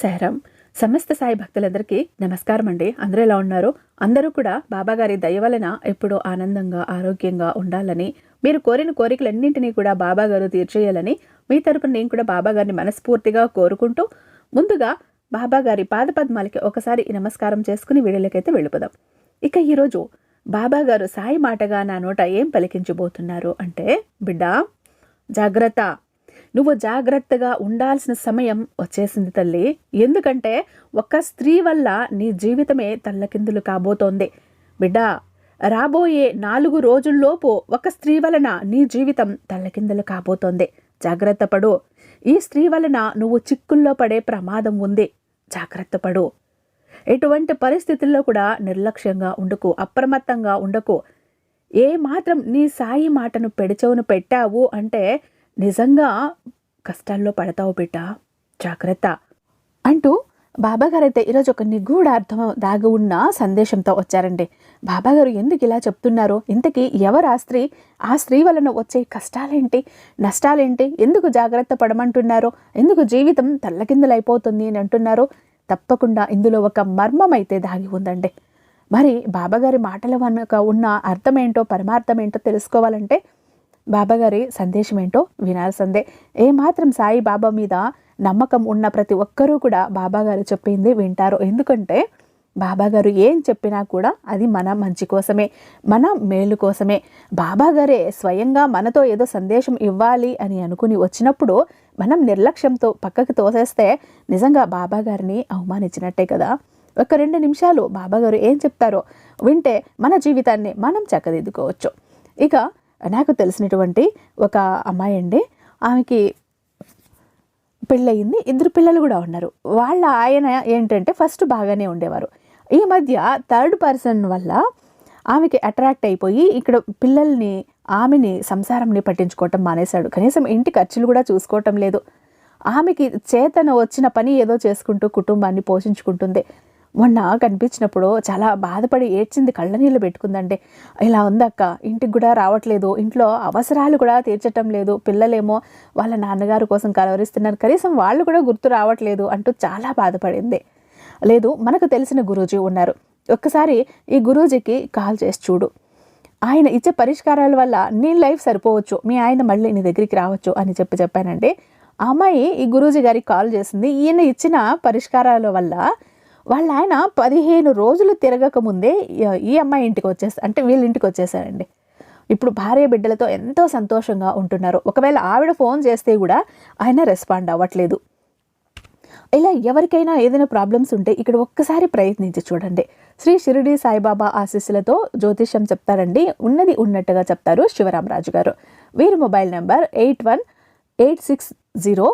సాయిరామ్ సమస్త సాయి భక్తులందరికీ నమస్కారం అండి అందరూ ఎలా ఉన్నారు? అందరూ కూడా బాబాగారి దయ వలన ఎప్పుడూ ఆనందంగా ఆరోగ్యంగా ఉండాలని మీరు కోరిన కోరికలన్నింటినీ కూడా బాబాగారు తీర్చేయాలని మీ తరపున నేను కూడా బాబాగారిని మనస్ఫూర్తిగా కోరుకుంటూ ముందుగా బాబాగారి పాదపద్మాలకి ఒకసారి నమస్కారం చేసుకుని వీడియోలకైతే వెళ్ళిపోదాం. ఇక ఈరోజు బాబాగారు సాయి మాటగా నా నోట ఏం పలికించబోతున్నారు అంటే బిడ్డ జాగ్రత్త. నువ్వు జాగ్రత్తగా ఉండాల్సిన సమయం వచ్చేసింది తల్లి. ఎందుకంటే ఒక స్త్రీ వల్ల నీ జీవితమే తల్లకిందులు కాబోతోంది. బిడ్డ రాబోయే నాలుగు రోజుల్లోపు ఒక స్త్రీ వలన నీ జీవితం తల్లకిందులు కాబోతోంది. జాగ్రత్త పడు. ఈ స్త్రీ వలన నువ్వు చిక్కుల్లో పడే ప్రమాదం ఉంది. జాగ్రత్త పడు. ఎటువంటి పరిస్థితుల్లో కూడా నిర్లక్ష్యంగా ఉండకు అప్రమత్తంగా ఉండకు. ఏ మాత్రం నీ సాయి మాటను పెడిచవును పెట్టావు అంటే నిజంగా కష్టాల్లో పడతావు బిడ్డ? జాగ్రత్త. అంటూ బాబాగారు అయితే ఈరోజు ఒక నిగూఢ అర్థం దాగి ఉన్న సందేశంతో వచ్చారండి. బాబాగారు ఎందుకు ఇలా చెప్తున్నారో? ఇంతకీ ఎవరు ఆ స్త్రీ? ఆ స్త్రీ వలన వచ్చే కష్టాలేంటి? నష్టాలేంటి? ఎందుకు జాగ్రత్త పడమంటున్నారో? ఎందుకు జీవితం తల్లకిందులైపోతుంది అని అంటున్నారో? తప్పకుండా ఇందులో ఒక మర్మం అయితే దాగి ఉందండి. మరి బాబాగారి మాటల వెనుక ఉన్న అర్థం ఏంటో పరమార్థం ఏంటో తెలుసుకోవాలంటే బాబాగారి సందేశం ఏంటో వినాల్సిందే. ఏమాత్రం సాయి బాబా మీద నమ్మకం ఉన్న ప్రతి ఒక్కరూ కూడా బాబాగారు చెప్పింది వింటారు. ఎందుకంటే బాబాగారు ఏం చెప్పినా కూడా అది మన మంచి కోసమే మన మేలు కోసమే. బాబాగారే స్వయంగా మనతో ఏదో సందేశం ఇవ్వాలి అని అనుకుని వచ్చినప్పుడు మనం నిర్లక్ష్యంతో పక్కకు తోసేస్తే నిజంగా బాబాగారిని అవమానించినట్టే కదా. ఒక రెండు నిమిషాలు బాబాగారు ఏం చెప్తారో వింటే మన జీవితాన్ని మనం చక్కదిద్దుకోవచ్చు. ఇక నాకు తెలిసినటువంటి ఒక అమ్మాయి అండి. ఆమెకి పెళ్ళయింది. ఇద్దరు పిల్లలు కూడా ఉన్నారు. వాళ్ళ ఆయన ఏంటంటే ఫస్ట్ బాగానే ఉండేవారు. ఈ మధ్య థర్డ్ పర్సన్ వల్ల ఆమెకి అట్రాక్ట్ అయిపోయి ఇక్కడ పిల్లల్ని ఆమెని సంసారంని పట్టించుకోవటం మానేశాడు. కనీసం ఇంటి ఖర్చులు కూడా చూసుకోవటం లేదు. ఆమెకి చేతన వచ్చిన పని ఏదో చేసుకుంటూ కుటుంబాన్ని పోషించుకుంటుంది. మొన్న కనిపించినప్పుడు చాలా బాధపడి ఏడ్చింది కళ్ళ నీళ్ళు పెట్టుకుందండి ఇలా ఉందక్క ఇంటికి కూడా రావట్లేదు ఇంట్లో అవసరాలు కూడా తీర్చటం లేదు పిల్లలేమో వాళ్ళ నాన్నగారు కోసం కలవరిస్తున్నారు కనీసం వాళ్ళు కూడా గుర్తు రావట్లేదు అంటూ చాలా బాధపడింది. లేదు మనకు తెలిసిన గురూజీ ఉన్నారు. ఒక్కసారి ఈ గురూజీకి కాల్ చేసి చూడు. ఆయన ఇచ్చే పరిష్కారాల వల్ల నీ లైఫ్ సరిపోవచ్చు మీ ఆయన మళ్ళీ నీ దగ్గరికి రావచ్చు అని చెప్పి చెప్పానండి ఆ అమ్మాయి ఈ గురూజీ గారికి కాల్ చేసింది ఈయన ఇచ్చిన పరిష్కారాల వల్ల వాళ్ళ ఆయన పదిహేను రోజులు తిరగక ముందే ఈ అమ్మాయి ఇంటికి వచ్చేసి అంటే వీళ్ళ ఇంటికి వచ్చేసారండి. ఇప్పుడు భార్య బిడ్డలతో ఎంతో సంతోషంగా ఉంటున్నారు. ఒకవేళ ఆవిడ ఫోన్ చేస్తే కూడా ఆయన రెస్పాండ్ అవ్వట్లేదు. ఇలా ఎవరికైనా ఏదైనా ప్రాబ్లమ్స్ ఉంటే ఇక్కడ ఒక్కసారి ప్రయత్నించి చూడండి. శ్రీ షిరిడి సాయిబాబా ఆశీస్సులతో జ్యోతిష్యం చెప్తారండి. ఉన్నది ఉన్నట్టుగా చెప్తారు శివరామరాజు గారు. వీరి mobile number eight one eight six zero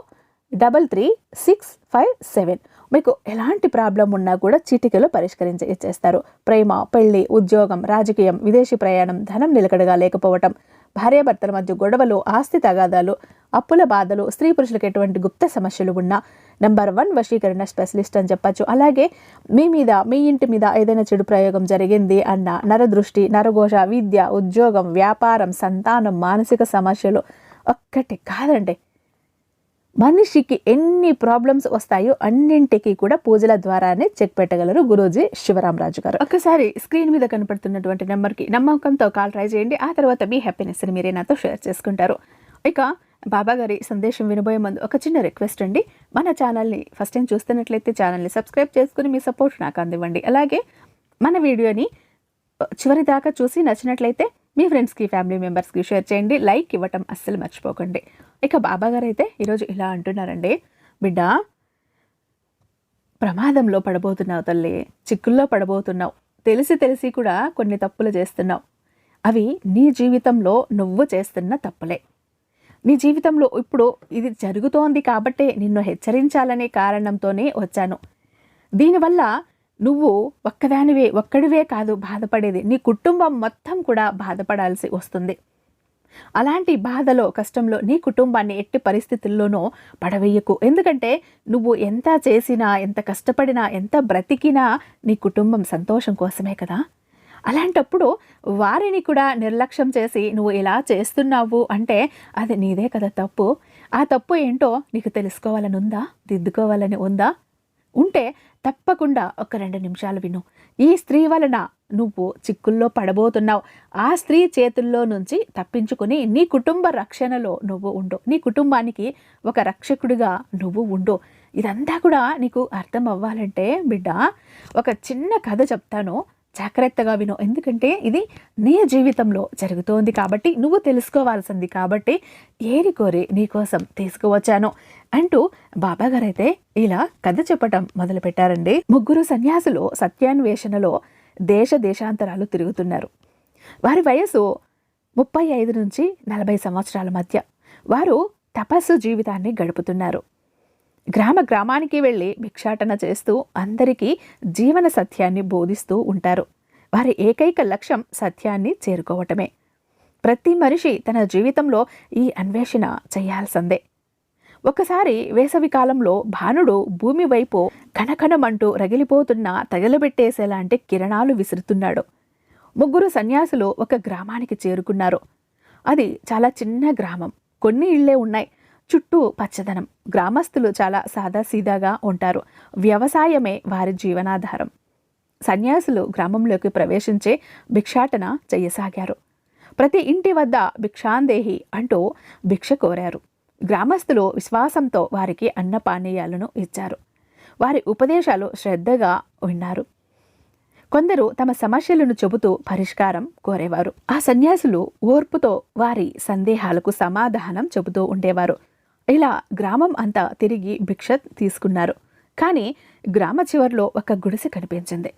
double three six five seven. మీకు ఎలాంటి ప్రాబ్లం ఉన్నా కూడా చిటికలో పరిష్కరించి ఇచ్చేస్తారు. ప్రేమ పెళ్ళి ఉద్యోగం రాజకీయం విదేశీ ప్రయాణం ధనం నిలకడగా లేకపోవటం భార్యాభర్తల మధ్య గొడవలు ఆస్తి తగాదాలు అప్పుల బాధలు స్త్రీ పురుషులకు ఎటువంటి గుప్త సమస్యలు ఉన్నా నెంబర్ వన్ వశీకరణ స్పెషలిస్ట్ అని చెప్పచ్చు. అలాగే మీ మీద మీ ఇంటి మీద ఏదైనా చెడు ప్రయోగం జరిగింది అన్న నరదృష్టి నరఘోష విద్య ఉద్యోగం వ్యాపారం సంతానం మానసిక సమస్యలు ఒక్కటి కాదండి. మనిషికి ఎన్ని ప్రాబ్లమ్స్ వస్తాయో అన్నింటికి కూడా పూజల ద్వారానే చెక్ పెట్టగలరు గురూజీ శివరామరాజు గారు. ఒకసారి స్క్రీన్ మీద కనపడుతున్నటువంటి నెంబర్కి నమ్మకంతో కాల్ ట్రై చేయండి. ఆ తర్వాత మీ హ్యాపీనెస్ని మీరే నాతో షేర్ చేసుకుంటారు. ఇక బాబా గారి సందేశం వినబోయే ముందు ఒక చిన్న రిక్వెస్ట్ అండి. మన ఛానల్ని ఫస్ట్ టైం చూస్తున్నట్లయితే ఛానల్ని సబ్స్క్రైబ్ చేసుకుని మీ సపోర్ట్ నాకు అందివ్వండి. అలాగే మన వీడియోని చివరి దాకా చూసి నచ్చినట్లయితే మీ ఫ్రెండ్స్కి ఫ్యామిలీ మెంబర్స్కి షేర్ చేయండి. లైక్ ఇవ్వటం అస్సలు మర్చిపోకండి. ఇక బాబాగారు అయితే ఈరోజు ఇలా అంటున్నారండి. బిడ్డ ప్రమాదంలో పడబోతున్నావు తల్లి చిక్కుల్లో పడబోతున్నావు. తెలిసి తెలిసి కూడా కొన్ని తప్పులు చేస్తున్నావు. అవి నీ జీవితంలో నువ్వు చేస్తున్న తప్పులే. నీ జీవితంలో ఇప్పుడు ఇది జరుగుతోంది కాబట్టే నిన్ను హెచ్చరించాలనే కారణంతోనే వచ్చాను. దీనివల్ల నువ్వు ఒక్కదానివే ఒక్కడివే కాదు బాధపడేది. నీ కుటుంబం మొత్తం కూడా బాధపడాల్సి వస్తుంది. అలాంటి బాధలో కష్టంలో నీ కుటుంబాన్ని ఎట్టి పరిస్థితుల్లోనూ పడవేయకు. ఎందుకంటే నువ్వు ఎంత చేసినా ఎంత కష్టపడినా ఎంత బ్రతికినా నీ కుటుంబం సంతోషం కోసమే కదా. అలాంటప్పుడు వారిని కూడా నిర్లక్ష్యం చేసి నువ్వు ఇలా చేస్తున్నావు అంటే అది నీదే కదా తప్పు. ఆ తప్పు ఏంటో నీకు తెలుసుకోవాలని ఉందా? దిద్దుకోవాలని ఉందా? ఉంటే తప్పకుండా ఒక రెండు నిమిషాలు విను. ఈ స్త్రీ వలన నువ్వు చిక్కుల్లో పడబోతున్నావు. ఆ స్త్రీ చేతుల్లో నుంచి తప్పించుకుని నీ కుటుంబ రక్షణలో నువ్వు ఉండు. నీ కుటుంబానికి ఒక రక్షకుడిగా నువ్వు ఉండు. ఇదంతా కూడా నీకు అర్థం అవ్వాలంటే బిడ్డ ఒక చిన్న కథ చెప్తాను. జాగ్రత్తగా విను. ఎందుకంటే ఇది నీ జీవితంలో జరుగుతోంది కాబట్టి నువ్వు తెలుసుకోవాల్సింది కాబట్టి ఏరి కోరి నీకోసం తీసుకువచ్చాను అంటూ బాబాగారు అయితే ఇలా కథ చెప్పటం మొదలుపెట్టారండి. ముగ్గురు సన్యాసులు సత్యాన్వేషణలో దేశ దేశాంతరాలు తిరుగుతున్నారు. వారి వయసు ముప్పై ఐదు నుంచి నలభై సంవత్సరాల మధ్య. వారు తపస్సు జీవితాన్ని గడుపుతున్నారు. గ్రామ గ్రామానికి వెళ్ళి భిక్షాటన చేస్తూ అందరికీ జీవన సత్యాన్ని బోధిస్తూ ఉంటారు. వారి ఏకైక లక్ష్యం సత్యాన్ని చేరుకోవటమే. ప్రతి మనిషి తన జీవితంలో ఈ అన్వేషణ చేయాల్సిందే. ఒకసారి వేసవికాలంలో భానుడు భూమి వైపు కణకణమంటూ రగిలిపోతున్న తగలబెట్టేసేలాంటి కిరణాలు విసురుతున్నాడు. ముగ్గురు సన్యాసులు ఒక గ్రామానికి చేరుకున్నారు. అది చాలా చిన్న గ్రామం. కొన్ని ఇళ్ళే ఉన్నాయి. చుట్టూ పచ్చదనం. గ్రామస్తులు చాలా సాదాసీదాగా ఉంటారు. వ్యవసాయమే వారి జీవనాధారం. సన్యాసులు గ్రామంలోకి ప్రవేశించే భిక్షాటన చేయసాగారు. ప్రతి ఇంటి వద్ద భిక్షాందేహి అంటూ భిక్ష కోరారు. గ్రామస్తులు విశ్వాసంతో వారికి అన్నపానీయాలను ఇచ్చారు. వారి ఉపదేశాలు శ్రద్ధగా విన్నారు. కొందరు తమ సమస్యలను చెబుతూ పరిష్కారం కోరేవారు. ఆ సన్యాసులు ఓర్పుతో వారి సందేహాలకు సమాధానం చెబుతూ ఉండేవారు. ఇలా గ్రామం అంతా తిరిగి భిక్ష తీసుకున్నారు. కానీ గ్రామ చివరిలో ఒక గుడిసె కనిపించింది.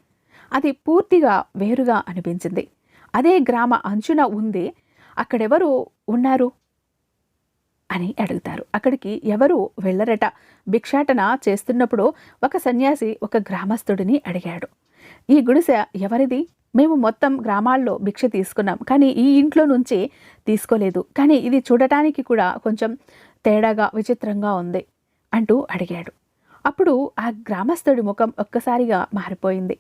అది పూర్తిగా వేరుగా అనిపించింది. అదే గ్రామ అంచున ఉంది అక్కడెవరు ఉన్నారు? అని అడుగుతారు. అక్కడికి ఎవరు వెళ్ళరట? భిక్షాటన చేస్తున్నప్పుడు ఒక సన్యాసి ఒక గ్రామస్తుడిని అడిగాడు. ఈ గుడిసె ఎవరిది? మేము మొత్తం గ్రామాల్లో భిక్ష తీసుకున్నాం. కానీ ఈ ఇంట్లో నుంచి తీసుకోలేదు. కానీ ఇది చూడటానికి కూడా కొంచెం తేడాగా విచిత్రంగా ఉంది అంటూ అడిగాడు. అప్పుడు ఆ గ్రామస్తుడి ముఖం ఒక్కసారిగా మారిపోయింది.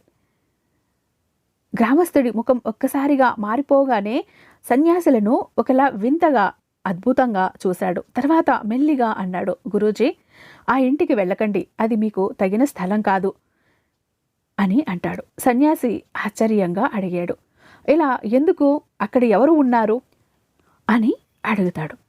గ్రామస్తుడి ముఖం ఒక్కసారిగా మారిపోగానే సన్యాసులను ఒకలా వింతగా అద్భుతంగా చూశాడు. తర్వాత మెల్లిగా అన్నాడు గురూజీ ఆ ఇంటికి వెళ్ళకండి. అది మీకు తగిన స్థలం కాదు అని అంటాడు. సన్యాసి ఆశ్చర్యంగా అడిగాడు ఇలా ఎందుకు? అక్కడ ఎవరు ఉన్నారు? అని అడుగుతాడు.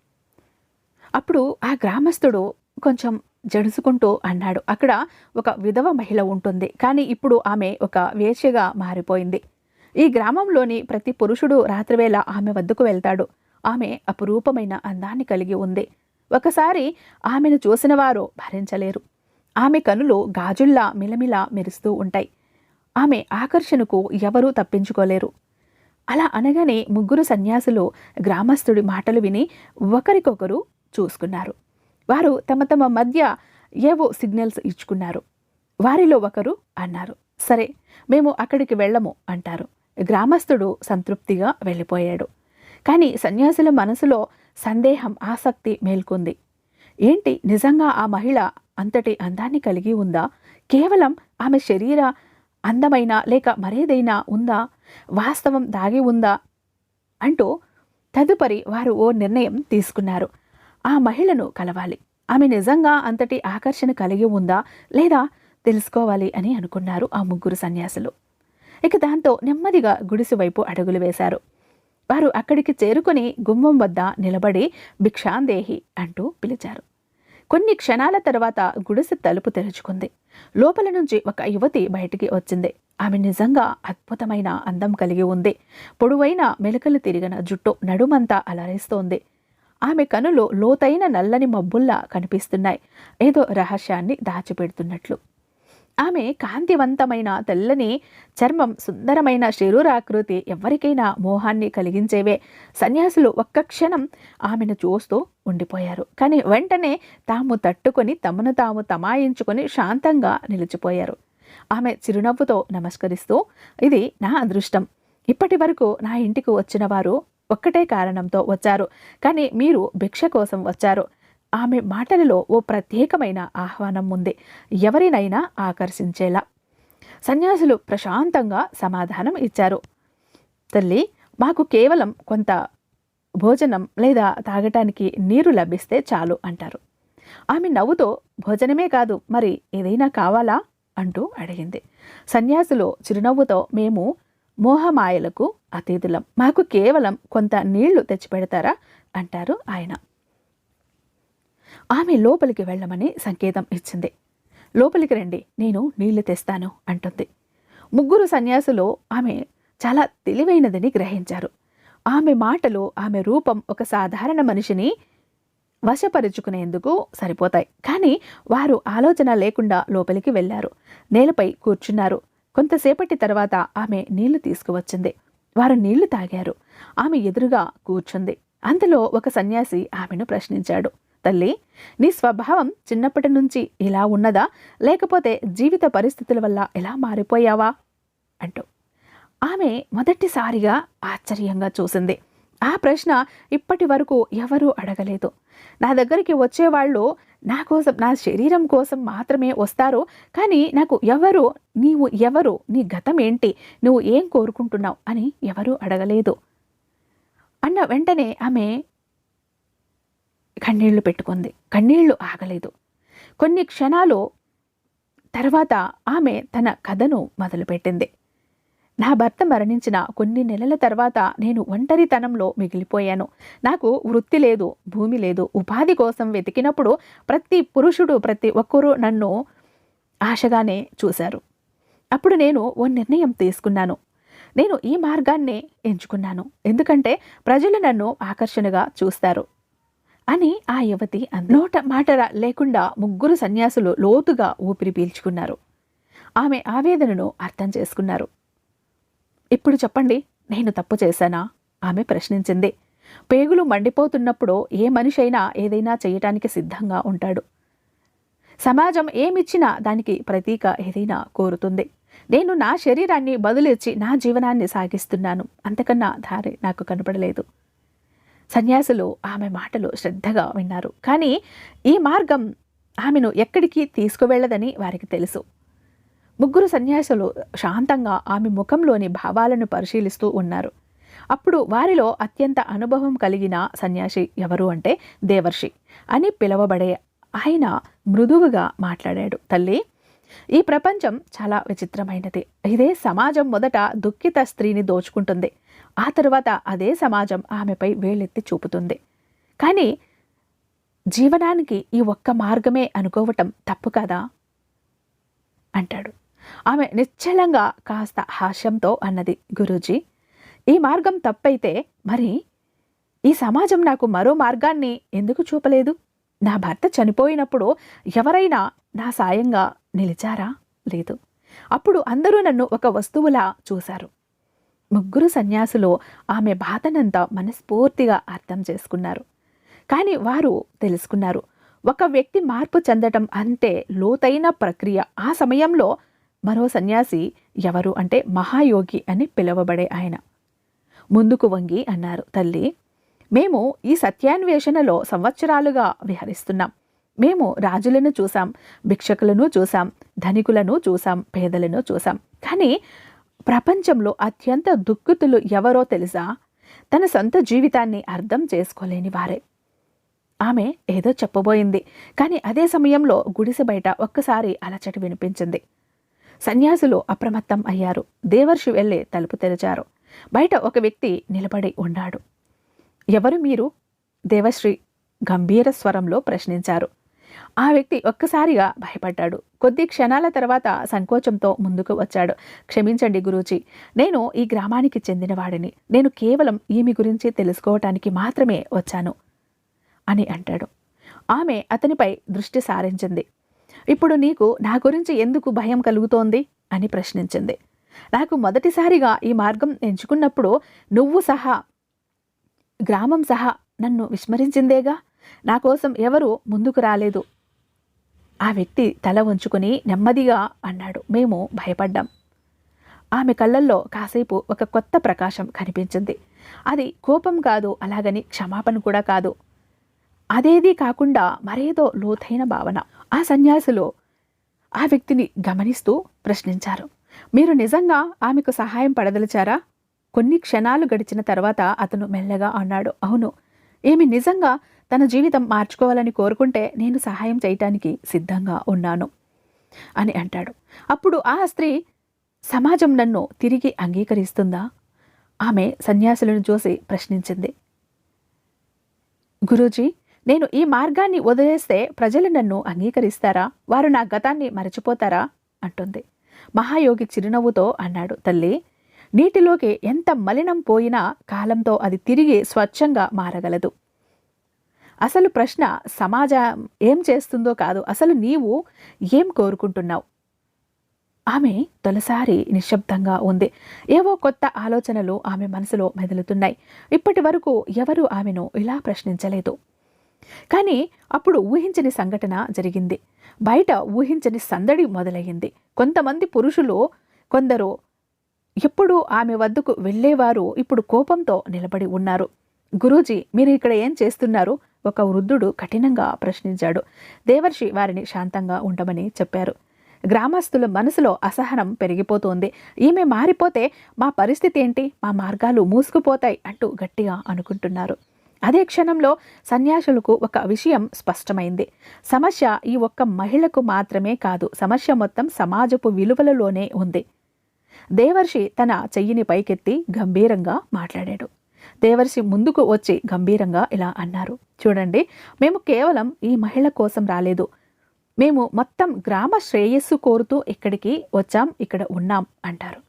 అప్పుడు ఆ గ్రామస్తుడు కొంచెం జడుసుకుంటూ అన్నాడు అక్కడ ఒక విధవ మహిళ ఉంటుంది కానీ ఇప్పుడు ఆమె ఒక వేశ్యగా మారిపోయింది. ఈ గ్రామంలోని ప్రతి పురుషుడు రాత్రివేళ ఆమె వద్దకు వెళ్తాడు. ఆమె అపురూపమైన అందాన్ని కలిగి ఉంది. ఒకసారి ఆమెను చూసిన వారు భరించలేరు. ఆమె కనులు గాజుల్లా మిలమిలా మెరుస్తూ ఉంటాయి. ఆమె ఆకర్షణకు ఎవరూ తప్పించుకోలేరు. అలా అనగానే ముగ్గురు సన్యాసులు గ్రామస్తుడి మాటలు విని ఒకరికొకరు చూసుకున్నారు. వారు తమ తమ మధ్య ఏవో సిగ్నల్స్ ఇచ్చుకున్నారు. వారిలో ఒకరు అన్నారు సరే మేము అక్కడికి వెళ్ళము అంటారు. గ్రామస్తుడు సంతృప్తిగా వెళ్ళిపోయాడు. కానీ సన్యాసుల మనసులో సందేహం ఆసక్తి మేల్కొంది. ఏంటి నిజంగా ఆ మహిళ అంతటి అందాన్ని కలిగి ఉందా? కేవలం ఆమె శరీర అందమైన లేక మరేదైనా ఉందా? వాస్తవం దాగి ఉందా? అంటూ తదుపరి వారు ఓ నిర్ణయం తీసుకున్నారు. ఆ మహిళను కలవాలి. ఆమె నిజంగా అంతటి ఆకర్షణ కలిగి ఉందా లేదా తెలుసుకోవాలి అని అనుకున్నారు ఆ ముగ్గురు సన్యాసులు. ఇక దాంతో నెమ్మదిగా గుడిసి వైపు అడుగులు వేశారు. వారు అక్కడికి చేరుకుని గుమ్మం వద్ద నిలబడి భిక్షాందేహి అంటూ పిలిచారు. కొన్ని క్షణాల తర్వాత గుడిసె తలుపు తెరుచుకుంది. లోపల నుంచి ఒక యువతి బయటికి వచ్చింది. ఆమె నిజంగా అద్భుతమైన అందం కలిగి ఉంది. పొడువైన మెలకలు తిరిగిన జుట్టు నడుమంతా అలరేస్తోంది. ఆమె కనులు లోతైన నల్లని మబ్బుల్లా కనిపిస్తున్నాయి. ఏదో రహస్యాన్ని దాచిపెడుతున్నట్లు. ఆమె కాంతివంతమైన తెల్లని చర్మం సుందరమైన శరీరాకృతి ఎవరికైనా మోహాన్ని కలిగించేవే. సన్యాసులు ఒక్క క్షణం ఆమెను చూస్తూ ఉండిపోయారు. కానీ వెంటనే తాము తట్టుకొని తమను తాము తమాయించుకొని శాంతంగా నిలిచిపోయారు. ఆమె చిరునవ్వుతో నమస్కరిస్తూ ఇది నా అదృష్టం. ఇప్పటి వరకు నా ఇంటికి వచ్చిన వారు ఒక్కటే కారణంతో వచ్చారు. కానీ మీరు భిక్ష కోసం వచ్చారు. ఆమె మాటలలో ఓ ప్రత్యేకమైన ఆహ్వానం ఉంది. ఎవరినైనా ఆకర్షించేలా. సన్యాసులు ప్రశాంతంగా సమాధానం ఇచ్చారు. తల్లి మాకు కేవలం కొంత భోజనం లేదా తాగటానికి నీరు లభిస్తే చాలు అంటారు. ఆమె నవ్వుతో భోజనమే కాదు మరి ఏదైనా కావాలా? అంటూ అడిగింది. సన్యాసులు చిరునవ్వుతో మేము మోహమాయలకు అతిథులం. మాకు కేవలం కొంత నీళ్ళు తెచ్చిపెడతారా? అంటారు ఆయన. ఆమె లోపలికి వెళ్ళమని సంకేతం ఇచ్చింది. లోపలికి రండి నేను నీళ్ళు తెస్తాను అంటుంది. ముగ్గురు సన్యాసులు ఆమె చాలా తెలివైనదని గ్రహించారు. ఆమె మాటలు ఆమె రూపం ఒక సాధారణ మనిషిని వశపరుచుకునేందుకు సరిపోతాయి. కానీ వారు ఆలోచన లేకుండా లోపలికి వెళ్ళారు. నేలపై కూర్చున్నారు. కొంతసేపటి తర్వాత ఆమె నీళ్ళు తీసుకువచ్చింది. వారు నీళ్ళు తాగారు. ఆమె ఎదురుగా కూర్చుంది. అందులో ఒక సన్యాసి ఆమెను ప్రశ్నించాడు. తల్లి నీ స్వభావం చిన్నప్పటి నుంచి ఇలా ఉన్నదా? లేకపోతే జీవిత పరిస్థితుల వల్ల ఎలా మారిపోయావా? అంటూ. ఆమె మొదటిసారిగా ఆశ్చర్యంగా చూసింది. ఆ ప్రశ్న ఇప్పటి వరకు ఎవరూ అడగలేదు. నా దగ్గరికి వచ్చేవాళ్ళు నా కోసం నా శరీరం కోసం మాత్రమే వస్తారు? కానీ నాకు ఎవరు నీవు ఎవరు నీ గతం ఏంటి నువ్వు ఏం కోరుకుంటున్నావు అని ఎవరూ అడగలేదు. అన్న వెంటనే ఆమె కన్నీళ్ళు పెట్టుకుంది. కన్నీళ్ళు ఆగలేదు. కొన్ని క్షణాలు తర్వాత ఆమె తన కథను మొదలుపెట్టింది. నా భర్త మరణించిన కొన్ని నెలల తర్వాత నేను ఒంటరితనంలో మిగిలిపోయాను. నాకు వృత్తి లేదు భూమి లేదు. ఉపాధి కోసం వెతికినప్పుడు ప్రతి పురుషుడు ప్రతి ఒక్కరూ నన్ను ఆశగానే చూశారు. అప్పుడు నేను ఓ నిర్ణయం తీసుకున్నాను. నేను ఈ మార్గాన్నే ఎంచుకున్నాను. ఎందుకంటే ప్రజలు నన్ను ఆకర్షణగా చూస్తారు అని ఆ యువతి నోట మాట లేకుండా ముగ్గురు సన్యాసులు లోతుగా ఊపిరి పీల్చుకున్నారు. ఆమె ఆవేదనను అర్థం చేసుకున్నారు. ఇప్పుడు చెప్పండి నేను తప్పు చేశానా? ఆమె ప్రశ్నించింది. పేగులు మండిపోతున్నప్పుడు ఏ మనిషి అయినా ఏదైనా చేయటానికి సిద్ధంగా ఉంటాడు. సమాజం ఏమిచ్చినా దానికి ప్రతీక ఏదైనా కోరుతుంది. నేను నా శరీరాన్ని బదులిచ్చి నా జీవనాన్ని సాగిస్తున్నాను. అంతకన్నా దారి నాకు కనపడలేదు. సన్యాసులు ఆమె మాటలు శ్రద్ధగా విన్నారు. కానీ ఈ మార్గం ఆమెను ఎక్కడికి తీసుకువెళ్ళదని వారికి తెలుసు. ముగ్గురు సన్యాసులు శాంతంగా ఆమె ముఖంలోని భావాలను పరిశీలిస్తూ ఉన్నారు. అప్పుడు వారిలో అత్యంత అనుభవం కలిగిన సన్యాసి ఎవరు అంటే దేవర్షి అని పిలువబడే ఆయన మృదువుగా మాట్లాడాడు. తల్లి ఈ ప్రపంచం చాలా విచిత్రమైనది. ఇదే సమాజం మొదట దుఃఖిత స్త్రీని దోచుకుంటుంది. ఆ తర్వాత అదే సమాజం ఆమెపై వేలెత్తి చూపుతుంది. కానీ జీవనానికి ఈ ఒక్క మార్గమే అనుకోవటం తప్పు కదా? అంటాడు. ఆమె నిశ్చలంగా కాస్త హాస్యంతో అన్నది గురూజీ. ఈ మార్గం తప్పైతే మరి ఈ సమాజం నాకు మరో మార్గాన్ని ఎందుకు చూపలేదు? నా భర్త చనిపోయినప్పుడు ఎవరైనా నా సాయంగా నిలిచారా? లేదు. అప్పుడు అందరూ నన్ను ఒక వస్తువులా చూశారు. ముగ్గురు సన్యాసులు ఆమె బాధనంతా మనస్ఫూర్తిగా అర్థం చేసుకున్నారు. కానీ వారు తెలుసుకున్నారు ఒక వ్యక్తి మార్పు చెందటం అంతే లోతైన ప్రక్రియ. ఆ సమయంలో మరో సన్యాసి ఎవరు అంటే మహాయోగి అని పిలువబడే ఆయన. ముందుకు వంగి అన్నారు తల్లి మేము ఈ సత్యాన్వేషణలో సంవత్సరాలుగా విహరిస్తున్నాం. మేము రాజులను చూసాం భిక్షకులను చూసాం ధనికులను చూసాం పేదలను చూసాం కానీ ప్రపంచంలో అత్యంత దుఃఖితులు ఎవరో తెలుసా? తన సొంత జీవితాన్ని అర్థం చేసుకోలేని వారే. ఆమె ఏదో చెప్పబోయింది కానీ అదే సమయంలో గుడిసె బయట ఒక్కసారి అలచట వినిపించింది. సన్యాసులు అప్రమత్తం అయ్యారు. దేవర్షి వెళ్ళి తలుపు తెరిచారు. బయట ఒక వ్యక్తి నిలబడి ఉన్నాడు. ఎవరు మీరు? దేవశ్రీ గంభీర స్వరంలో ప్రశ్నించారు. ఆ వ్యక్తి ఒక్కసారిగా భయపడ్డాడు. కొద్ది క్షణాల తర్వాత సంకోచంతో ముందుకు వచ్చాడు. క్షమించండి గురూజీ నేను ఈ గ్రామానికి చెందినవాడిని. నేను కేవలం ఈమె గురించి తెలుసుకోవటానికి మాత్రమే వచ్చాను అని అంటాడు. ఆమె అతనిపై దృష్టి సారించింది. ఇప్పుడు నీకు నా గురించి ఎందుకు భయం కలుగుతోంది? అని ప్రశ్నించింది. నాకు మొదటిసారిగా ఈ మార్గం ఎంచుకున్నప్పుడు నువ్వు సహా గ్రామం సహా నన్ను విస్మరించిందేగా? నా కోసం ఎవరు ముందుకు రాలేదు? ఆ వ్యక్తి తల వంచుకుని నెమ్మదిగా అన్నాడు. మేము భయపడ్డాం. ఆమె కళ్ళల్లో కాసేపు ఒక కొత్త ప్రకాశం కనిపించింది. అది కోపం కాదు అలాగని క్షమాపణ కూడా కాదు. అదేది కాకుండా మరేదో లోతైన భావన. ఆ సన్యాసులు ఆ వ్యక్తిని గమనిస్తూ ప్రశ్నించారు. మీరు నిజంగా ఆమెకు సహాయం పడదలిచారా? కొన్ని క్షణాలు గడిచిన తర్వాత అతను మెల్లగా అన్నాడు. అవును. ఏమి నిజంగా తన జీవితం మార్చుకోవాలని కోరుకుంటే నేను సహాయం చేయటానికి సిద్ధంగా ఉన్నాను అని అంటాడు. అప్పుడు ఆ స్త్రీ సమాజం నన్ను తిరిగి అంగీకరిస్తుందా? ఆమె సన్యాసులను చూసి ప్రశ్నించింది. గురూజీ నేను ఈ మార్గాన్ని వదిలేస్తే ప్రజలు నన్ను అంగీకరిస్తారా? వారు నా గతాన్ని మరచిపోతారా? అంటుంది. మహాయోగి చిరునవ్వుతో అన్నాడు తల్లి నీటిలోకి ఎంత మలినం పోయినా కాలంతో అది తిరిగి స్వచ్ఛంగా మారగలదు. అసలు ప్రశ్న సమాజం ఏం చేస్తుందో కాదు అసలు నీవు ఏం కోరుకుంటున్నావు ఆమె తొలిసారి నిశ్శబ్దంగా ఉంది. ఏవో కొత్త ఆలోచనలు ఆమె మనసులో మెదులుతున్నాయి. ఇప్పటి వరకు ఎవరు ఆమెను ఇలా ప్రశ్నించలేదు. కానీ అప్పుడు ఊహించని సంఘటన జరిగింది. బయట ఊహించని సందడి మొదలయ్యింది. కొంతమంది పురుషులు కొందరు ఎప్పుడు ఆమె వద్దకు వెళ్ళేవారు. ఇప్పుడు కోపంతో నిలబడి ఉన్నారు. గురూజీ మీరు ఇక్కడ ఏం చేస్తున్నారు? ఒక వృద్ధుడు కఠినంగా ప్రశ్నించాడు. దేవర్షి వారిని శాంతంగా ఉండమని చెప్పారు. గ్రామస్తుల మనసులో అసహనం పెరిగిపోతోంది. ఈమె మారిపోతే మా పరిస్థితి ఏంటి? మా మార్గాలు మూసుకుపోతాయి అంటూ గట్టిగా అనుకుంటున్నారు. అదే క్షణంలో సన్యాసులకు ఒక విషయం స్పష్టమైంది. సమస్య ఈ ఒక్క మహిళకు మాత్రమే కాదు సమస్య మొత్తం సమాజపు విలువలలోనే ఉంది. దేవర్షి తన చెయ్యిని పైకెత్తి గంభీరంగా మాట్లాడాడు. దేవర్షి ముందుకు వచ్చి గంభీరంగా ఇలా అన్నారు చూడండి మేము కేవలం ఈ మహిళ కోసం రాలేదు. మేము మొత్తం గ్రామ శ్రేయస్సు కోరుతూ ఇక్కడికి వచ్చాం ఇక్కడ ఉన్నాం అంటారు.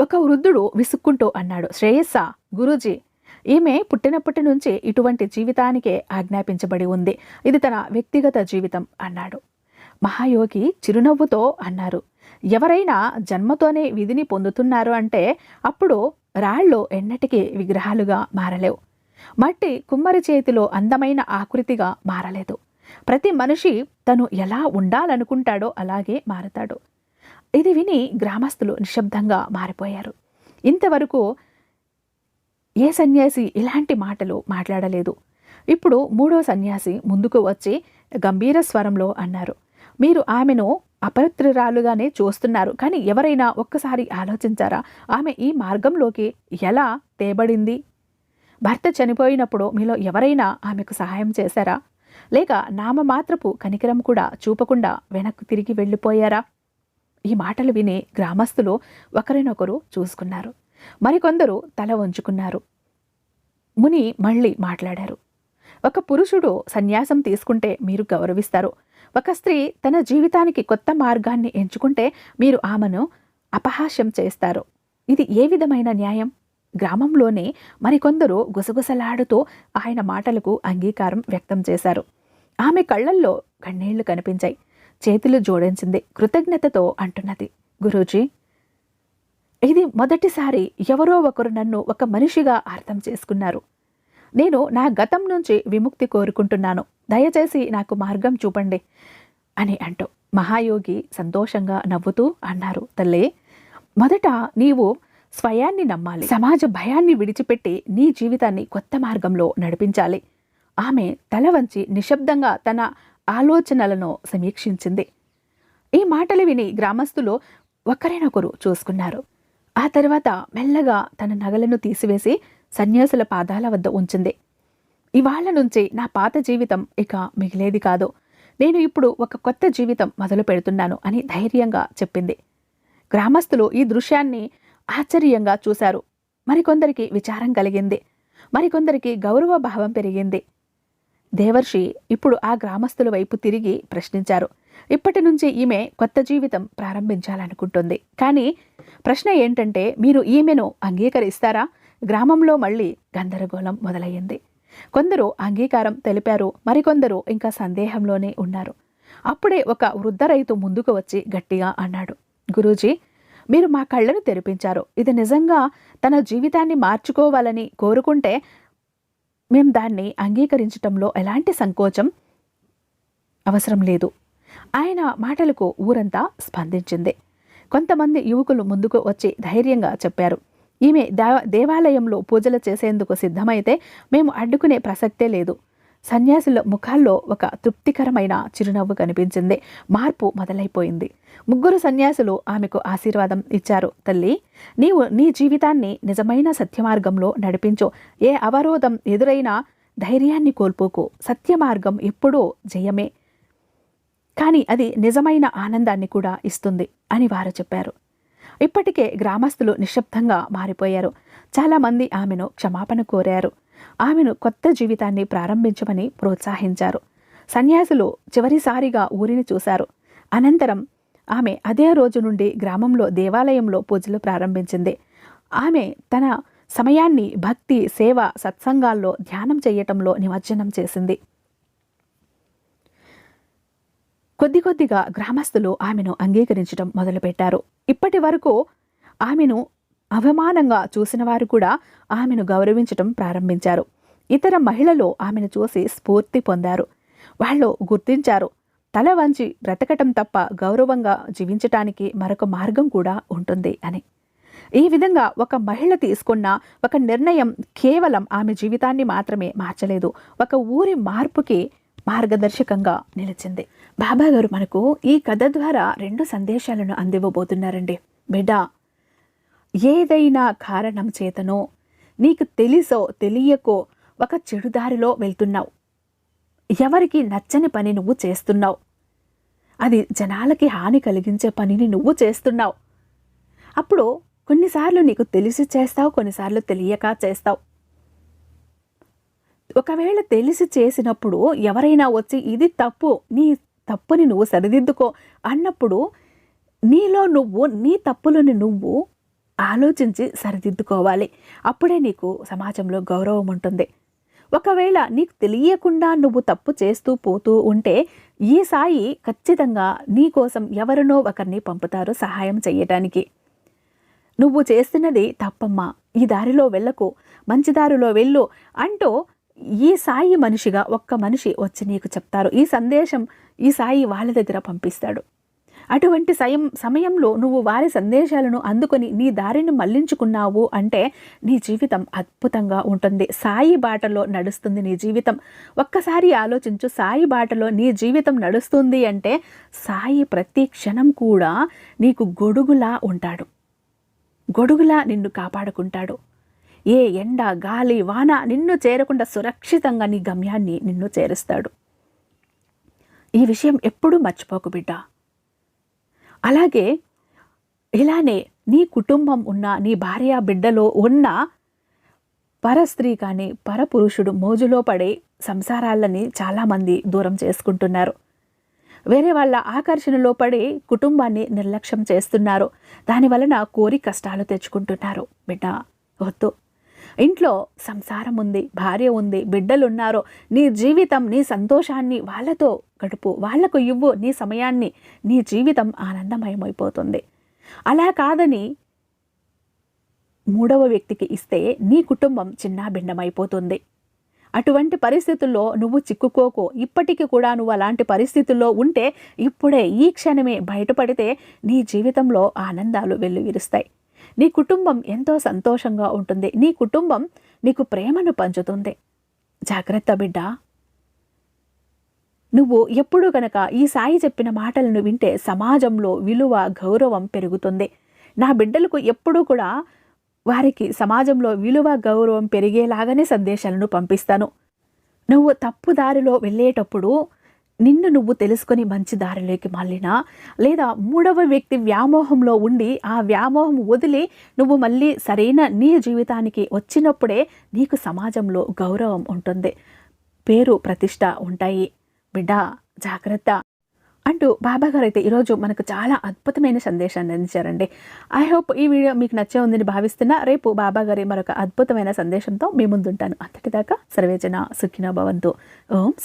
ఒక వృద్ధుడు విసుక్కుంటూ అన్నాడు శ్రేయస్స గురూజీ ఈమె పుట్టినప్పటి నుంచి ఇటువంటి జీవితానికే ఆజ్ఞాపించబడి ఉంది. ఇది తన వ్యక్తిగత జీవితం అన్నాడు. మహాయోగి చిరునవ్వుతో అన్నారు ఎవరైనా జన్మతోనే విధిని పొందుతున్నారు అంటే అప్పుడు రాళ్ళు ఎన్నటికీ విగ్రహాలుగా మారలేవు. మట్టి కుమ్మరి చేతిలో అందమైన ఆకృతిగా మారలేదు. ప్రతి మనిషి తను ఎలా ఉండాలనుకుంటాడో అలాగే మారతాడు ఇది విని గ్రామస్తులు నిశ్శబ్దంగా మారిపోయారు. ఇంతవరకు ఏ సన్యాసి ఇలాంటి మాటలు మాట్లాడలేదు. ఇప్పుడు మూడో సన్యాసి ముందుకు వచ్చి గంభీర స్వరంలో అన్నారు మీరు ఆమెను అపవిత్రురాలుగానే చూస్తున్నారు కానీ ఎవరైనా ఒక్కసారి ఆలోచించారా? ఆమె ఈ మార్గంలోకి ఎలా తేబడింది? భర్త చనిపోయినప్పుడు మీలో ఎవరైనా ఆమెకు సహాయం చేశారా? లేక నామమాత్రపు కనికరం కూడా చూపకుండా వెనక్కు తిరిగి వెళ్ళిపోయారా? ఈ మాటలు విని గ్రామస్తులు ఒకరినొకరు చూసుకున్నారు. మరికొందరు తల వంచుకున్నారు. ముని మళ్ళీ మాట్లాడారు. ఒక పురుషుడు సన్యాసం తీసుకుంటే మీరు గౌరవిస్తారు. ఒక స్త్రీ తన జీవితానికి కొత్త మార్గాన్ని ఎంచుకుంటే మీరు ఆమెను అపహాస్యం చేస్తారు. ఇది ఏ విధమైన న్యాయం? గ్రామంలోనే మరికొందరు గుసగుసలాడుతూ ఆయన మాటలకు అంగీకారం వ్యక్తం చేశారు. ఆమె కళ్ళల్లో కన్నీళ్ళు కనిపించాయి. చేతులు జోడించింది. కృతజ్ఞతతో అంటున్నది. గురూజీ ఇది మొదటిసారి ఎవరో ఒకరు నన్ను ఒక మనిషిగా అర్థం చేసుకున్నారు. నేను నా గతం నుంచి విముక్తి కోరుకుంటున్నాను. దయచేసి నాకు మార్గం చూపండి అని అంటూ మహాయోగి సంతోషంగా నవ్వుతూ అన్నారు తల్లి మొదట నీవు స్వయాన్ని నమ్మాలి. సమాజ భయాన్ని విడిచిపెట్టి నీ జీవితాన్ని కొత్త మార్గంలో నడిపించాలి. ఆమె తల వంచి నిశ్శబ్దంగా తన ఆలోచనలను సమీక్షించింది. ఈ మాటలు విని గ్రామస్తులు ఒకరినొకరు చూసుకున్నారు. ఆ తర్వాత మెల్లగా తన నగలను తీసివేసి సన్యాసుల పాదాల వద్ద ఉంచింది. ఇవాళ్ళ నుంచి నా పాత జీవితం ఇక మిగిలేది కాదు. నేను ఇప్పుడు ఒక కొత్త జీవితం మొదలు పెడుతున్నాను అని ధైర్యంగా చెప్పింది. గ్రామస్తులు ఈ దృశ్యాన్ని ఆశ్చర్యంగా చూశారు. మరికొందరికి విచారం కలిగింది. మరికొందరికి గౌరవ భావం పెరిగింది. దేవర్షి ఇప్పుడు ఆ గ్రామస్తుల వైపు తిరిగి ప్రశ్నించారు. ఇప్పటి నుంచి ఈమె కొత్త జీవితం ప్రారంభించాలనుకుంటుంది. కానీ ప్రశ్న ఏంటంటే మీరు ఈమెను అంగీకరిస్తారా? గ్రామంలో మళ్ళీ గందరగోళం మొదలయ్యింది. కొందరు అంగీకారం తెలిపారు మరికొందరు ఇంకా సందేహంలోనే ఉన్నారు. అప్పుడే ఒక వృద్ధ రైతు ముందుకు వచ్చి గట్టిగా అన్నాడు గురూజీ మీరు మా కళ్ళను తెరిపించారు. ఇది నిజంగా తన జీవితాన్ని మార్చుకోవాలని కోరుకుంటే మేం దాన్ని అంగీకరించటంలో ఎలాంటి సంకోచం అవసరం లేదు. ఆయన మాటలకు ఊరంతా స్పందించింది. కొంతమంది యువకులు ముందుకు వచ్చి ధైర్యంగా చెప్పారు. ఈమె దేవాలయంలో పూజలు చేసేందుకు సిద్ధమైతే మేము అడ్డుకునే ప్రసక్తే లేదు. సన్యాసుల ముఖాల్లో ఒక తృప్తికరమైన చిరునవ్వు కనిపించింది. మార్పు మొదలైపోయింది. ముగ్గురు సన్యాసులు ఆమెకు ఆశీర్వాదం ఇచ్చారు. తల్లి నీవు నీ జీవితాన్ని నిజమైన సత్యమార్గంలో నడిపించు. ఏ అవరోధం ఎదురైనా ధైర్యాన్ని కోల్పోకు. సత్యమార్గం ఎప్పుడూ జయమే. కానీ అది నిజమైన ఆనందాన్ని కూడా ఇస్తుంది అని వారు చెప్పారు. ఇప్పటికే గ్రామస్తులు నిశ్శబ్దంగా మారిపోయారు. చాలామంది ఆమెను క్షమాపణ కోరారు. ఆమెను కొత్త జీవితాన్ని ప్రారంభించమని ప్రోత్సహించారు. సన్యాసులు చివరిసారిగా ఊరిని చూశారు. అనంతరం ఆమె అదే రోజు నుండి గ్రామంలో దేవాలయంలో పూజలు ప్రారంభించింది. ఆమె తన సమయాన్ని భక్తి సేవ సత్సంగాల్లో ధ్యానం చేయటంలో నిమజ్జనం చేసింది. కొద్ది కొద్దిగా గ్రామస్తులు ఆమెను అంగీకరించడం మొదలుపెట్టారు. ఇప్పటి వరకు ఆమెను అవమానంగా చూసిన వారు కూడా ఆమెను గౌరవించటం ప్రారంభించారు. ఇతర మహిళలు ఆమెను చూసి స్ఫూర్తి పొందారు. వాళ్ళు గుర్తించారు. తల వంచి బ్రతకటం తప్ప గౌరవంగా జీవించటానికి మరొక మార్గం కూడా ఉంటుంది అని. ఈ విధంగా ఒక మహిళ తీసుకున్న ఒక నిర్ణయం కేవలం ఆమె జీవితాన్ని మాత్రమే మార్చలేదు. ఒక ఊరి మార్పుకి మార్గదర్శకంగా నిలిచింది. బాబా గారు మనకు ఈ కథ ద్వారా రెండు సందేశాలను అందివ్వబోతున్నారండి. బిడ్డ ఏదైనా కారణం చేతనో నీకు తెలిసో తెలియకో ఒక చెడుదారిలో వెళ్తున్నావు. ఎవరికి నచ్చని పని నువ్వు చేస్తున్నావు. అది జనాలకి హాని కలిగించే పనిని నువ్వు చేస్తున్నావు. అప్పుడు కొన్నిసార్లు నీకు తెలిసి చేస్తావు కొన్నిసార్లు తెలియక చేస్తావు. ఒకవేళ తెలిసి చేసినప్పుడు ఎవరైనా వచ్చి ఇది తప్పు నీ తప్పుని నువ్వు సరిదిద్దుకో అన్నప్పుడు నీలో నువ్వు నీ తప్పులను నువ్వు ఆలోచించి సరిదిద్దుకోవాలి. అప్పుడే నీకు సమాజంలో గౌరవం ఉంటుంది. ఒకవేళ నీకు తెలియకుండా నువ్వు తప్పు చేస్తూ పోతూ ఉంటే ఈ సాయి ఖచ్చితంగా నీ కోసం ఎవరినో ఒకరిని పంపుతారు సహాయం చేయటానికి నువ్వు చేస్తున్నది తప్పమ్మా ఈ దారిలో వెళ్ళకు మంచి దారిలో వెళ్ళు అంటూ ఈ సాయి మనిషిగా ఒక్క మనిషి వచ్చి నీకు చెప్తారు. ఈ సందేశం ఈ సాయి వాళ్ళ దగ్గర పంపిస్తాడు. అటువంటి సయం సమయంలో నువ్వు వారి సందేశాలను అందుకొని నీ దారిని మళ్ళించుకున్నావు అంటే నీ జీవితం అద్భుతంగా ఉంటుంది. సాయి బాటలో నడుస్తుంది నీ జీవితం. ఒక్కసారి ఆలోచించు సాయి బాటలో నీ జీవితం నడుస్తుంది అంటే సాయి ప్రతి క్షణం కూడా నీకు గొడుగులా ఉంటాడు. గొడుగులా నిన్ను కాపాడుకుంటాడు. ఏ ఎండ గాలి వాన నిన్ను చేరకుండా సురక్షితంగా నీ గమ్యాన్ని నిన్ను చేరుస్తాడు. ఈ విషయం ఎప్పుడూ మర్చిపోకు బిడ్డ. అలాగే ఇలానే నీ కుటుంబం ఉన్న నీ భార్య బిడ్డలో ఉన్న పరస్త్రీ కానీ పరపురుషుడు మోజులో పడే సంసారాలని చాలామంది దూరం చేసుకుంటున్నారు. వేరే వాళ్ళ ఆకర్షణలో పడి కుటుంబాన్ని నిర్లక్ష్యం చేస్తున్నారు. దాని వలన కోరి కష్టాలు తెచ్చుకుంటున్నారు. బిడ్డ వద్దు. ఇంట్లో సంసారం ఉంది భార్య ఉంది బిడ్డలున్నారో నీ జీవితం నీ సంతోషాన్ని వాళ్ళతో గడుపు వాళ్ళకు ఇవ్వు నీ సమయాన్ని నీ జీవితం ఆనందమయమైపోతుంది. అలా కాదని మూడవ వ్యక్తికి ఇస్తే నీ కుటుంబం చిన్న భిన్నమైపోతుంది అటువంటి పరిస్థితుల్లో నువ్వు చిక్కుకోకు. ఇప్పటికీ కూడా నువ్వు అలాంటి పరిస్థితుల్లో ఉంటే ఇప్పుడే ఈ క్షణమే బయటపడితే నీ జీవితంలో ఆనందాలు వెల్లువిరుస్తాయి. నీ కుటుంబం ఎంతో సంతోషంగా ఉంటుంది. నీ కుటుంబం నీకు ప్రేమను పంచుతుంది. జాగ్రత్త బిడ్డ. నువ్వు ఎప్పుడు గనక ఈ సాయి చెప్పిన మాటలను వింటే సమాజంలో విలువ గౌరవం పెరుగుతుంది. నా బిడ్డలకు ఎప్పుడూ కూడా వారికి సమాజంలో విలువ గౌరవం పెరిగేలాగానే సందేశాలను పంపిస్తాను. నువ్వు తప్పు దారిలో వెళ్ళేటప్పుడు నిన్ను నువ్వు తెలుసుకొని మంచి దారిలోకి మళ్ళినా? లేదా మూడవ వ్యక్తి వ్యామోహంలో ఉండి ఆ వ్యామోహం వదిలి నువ్వు మళ్ళీ సరైన నీ జీవితానికి వచ్చినప్పుడే నీకు సమాజంలో గౌరవం ఉంటుంది. పేరు ప్రతిష్ట ఉంటాయి. బిడ్డ జాగ్రత్త అంటూ బాబా గారు అయితే ఈరోజు మనకు చాలా అద్భుతమైన సందేశాన్ని అందించారండి. ఐ హోప్ ఈ వీడియో మీకు నచ్చే ఉందని భావిస్తున్నా రేపు బాబా గారి మరొక అద్భుతమైన సందేశంతో మీ ముందుంటాను. అంతటిదాకా సర్వేజన సుఖిన భవంతు. ఓం